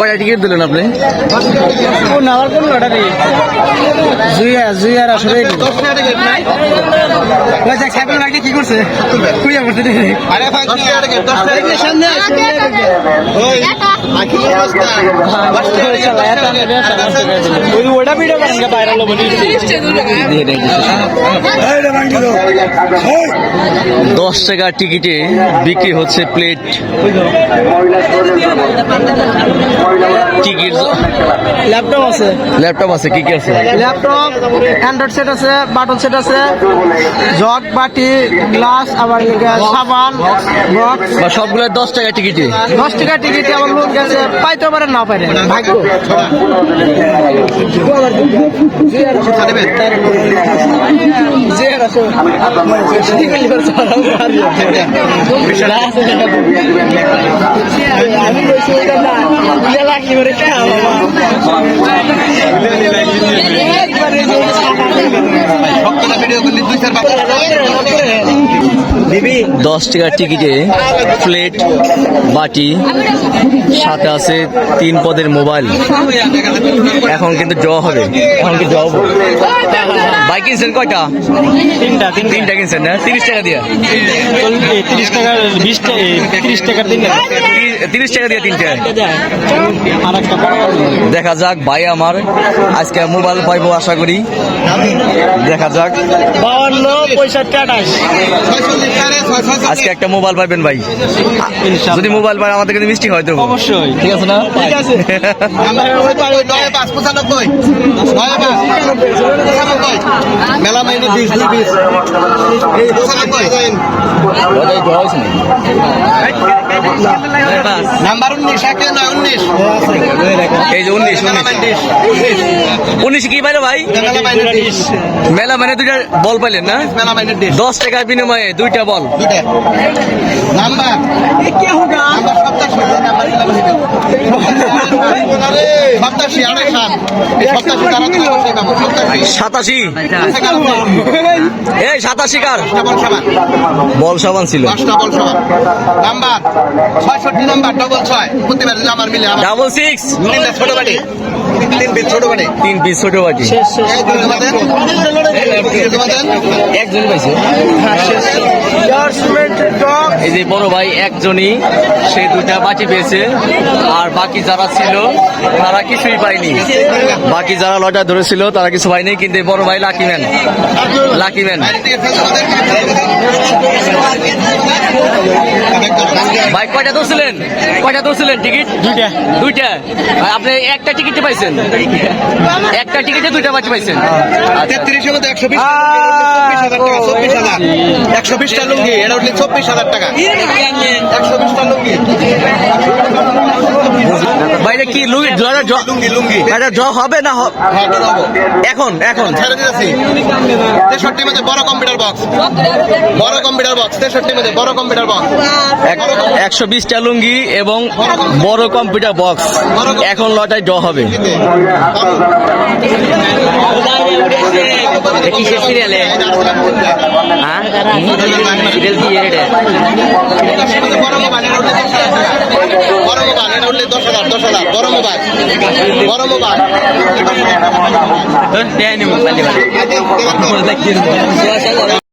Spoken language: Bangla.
কয়টা টিকিট দিলেন আপনি? ভাইকে কি করছে? কুইয়া করছে আরে ভাই সামনে? ওটা ভিডিও বাইরে লোক দশ টাকা টিকিটে বিক্রি হচ্ছে প্লেট। টিকিট ল্যাপটপ আছে। ল্যাপটপ আছে কি কি আছে? ল্যাপটপ অ্যান্ড্রয়েড সেট আছে বাটন সেট আছে জগ বাটি গ্লাস আবার সাবান বক্স সবগুলো দশ টাকা টিকিটে? দশ টাকা টিকিট আমার লোক গেছে পাইতে পারে না পারে। ভাগ্য। ভিডিও করলি দুই চার দিবি দশ টাকার টিকিটে প্লেট, বাটি, সাথে আছে তিন পদের মোবাইল। এখন কিন্তু ড্র হবে। এখন কি ড্র বাইক কিনছেন কয়টা? তিনটা তিনটা। তিনটা কিনছেন না? তিরিশ টাকা দিয়ে? তিরিশ টাকা বিশ তিরিশ টাকার তিনটা। তিরিশ টাকা দিয়ে তিনটা। দেখা যাক ভাই আমার আজকে মোবাইল পাইবো আশা করি। দেখা যাক। বাউন্ন পঁয়ষট্টি আঠাশ। আজকে একটা মোবাইল পাইবেন ভাই। যদি মোবাইল পাই আমাদের কিন্তু মিষ্টি হয়তো অবশ্যই। ঠিক আছে না? ঠিক আছে। মেলা মাইনে বিশ দুই বিশ নাম্বার উনিশ একে নয় উনিশ? এই যে উনিশ মেলা উনিশ। মাইনে উনিশ কি পাইলো ভাই? মেলা মানে দুইটা বল পাইলেন না? দশ টাকার বিনিময়ে দুইটা বল। নাম্বার সপ্তাশি নাম্বার সপ্তাশি আড়াই সাত এই সপ্তাশি তারা তো অবশ্যই পাবো সপ্তাশি সাতাশি এই সাতাশি কার বল বল সাবান ছিল। নাম্বার ছয়ষট্টি নাম্বার ডবল ছয়। প্রতিবার আমার মিলে ডাবল সিক্স ছোট বাড়ি তিন পিস ছোট বাড়ি তিন পিস ছোট বাটি। একজন পাইছে। এই যে বড় ভাই একজনই, সে দুটা বাটি পেয়েছে। আর বাকি যারা ছিল, তারা কিছুই পায়নি। বাকি যারা লটা ধরেছিল, তারা কিছু পায়নি, কিন্তু বড় ভাই লাকি ম্যান। Lucky man. ভাই কয়টা ধরছিলেন? কয়টা ধরছিলেন টিকিট? দুইটা। দুইটা। আপনি একটা টিকিটে পাইছেন? একটা টিকিটে দুইটা বাচ্চা পাইছেন। তেত্রিশ হলো একশো বিশ একশো বিশটা লুঙ্গি এটা উঠলে চব্বিশ হাজার টাকা। একশো বিশটা লুঙ্গি। বাইরে কি লুঙ্গি? ড্র- ড্র- লুঙ্গি লুঙ্গি। এটা ড্র হবে না হ্যাঁ। এখন এখন। ছেড়ে দিতেছি। তেষট্টির মধ্যে বড় কম্পিউটার বক্স বড় কম্পিউটার বক্স তেষট্টির মধ্যে বড় কম্পিউটার বক্স এক- একশো বিশটা লুঙ্গি এবং বড় কম্পিউটার বক্স এখন লটায় ড্র হবে। কিসের সিরিয়ালে হ্যাঁ? সিরিয়াল কি এটা? বড় মোবাইল এটা উঠলে উঠলে দশ হাজার দশ হাজার। বড় মোবাইল। বড় মোবাইল। দেয়নি মোবাইল